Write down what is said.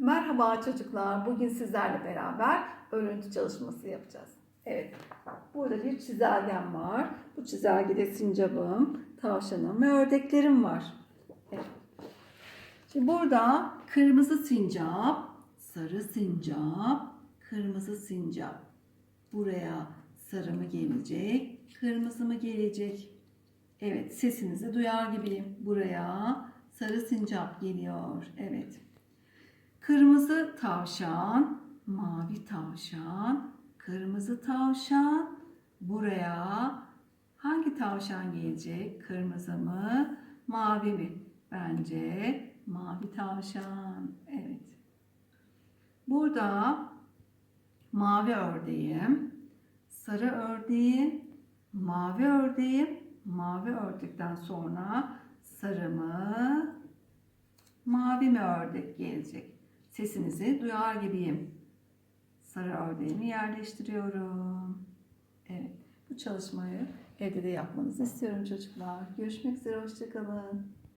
Merhaba çocuklar. Bugün sizlerle beraber örüntü çalışması yapacağız. Evet. Burada bir çizelgem var. Bu çizelgede sincabım, tavşanım ve ördeklerim var. Evet. Şimdi burada kırmızı sincap, sarı sincap, kırmızı sincap. Buraya sarı mı gelecek, kırmızı mı gelecek? Evet, sesinizi duyar gibiyim. Buraya sarı sincap geliyor. Evet. Kırmızı tavşan, mavi tavşan, kırmızı tavşan. Buraya hangi tavşan gelecek? Kırmızı mı, mavi mi? Bence mavi tavşan. Evet. Burada mavi ördeğim, sarı ördeğim, mavi ördeğim, mavi ördekten sonra sarı mı, mavi mi ördek gelecek? Sesinizi duyar gibiyim. Sarı ördeğimi yerleştiriyorum. Evet, bu çalışmayı evde de yapmanızı istiyorum çocuklar. Görüşmek üzere, hoşçakalın.